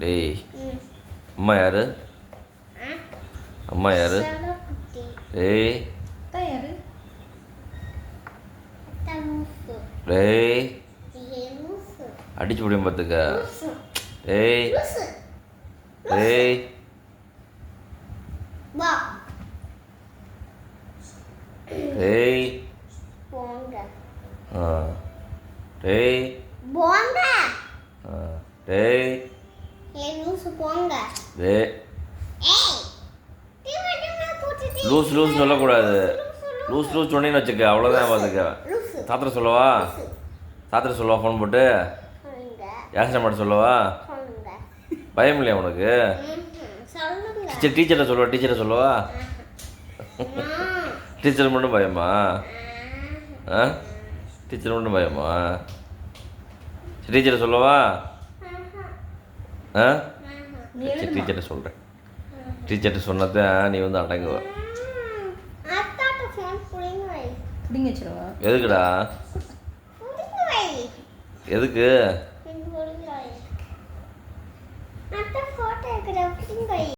டேய். அம்மா யாரு? அம்மா யாரு. டேய். டேய். அடிச்சு முடியும் பார்த்துக்க. டேய். டேய். டேய். ஆ டேய். ஆ டேய் ஏய், லூஸ் லூஸ் சொல்லக்கூடாது லூஸ் லூஸ் சொன்னீங்கன்னு வச்சுக்க அவ்வளோதான் பார்த்துக்க லூசு. தாத்திர சொல்லவா லூசு. தாத்திர சொல்லவா ஃபோன் போட்டு சொல்லுங்க. யாசனை மட்டும் சொல்லவா பயம் இல்லையா உனக்கு டீச்சர் டீச்சரை சொல்லுவா டீச்சரை சொல்லவா டீச்சர் மட்டும் பயமா ஆ. டீச்சர் மட்டும் பயமா சரி டீச்சரை சொல்லவா ஆ டீச்சர்கிட்ட சொல்கிறேன் டீச்சர்கிட்ட சொன்னதான் நீ வந்து அடங்குவ. எதுக்குடா? புடிங்க வை. எதுக்கு?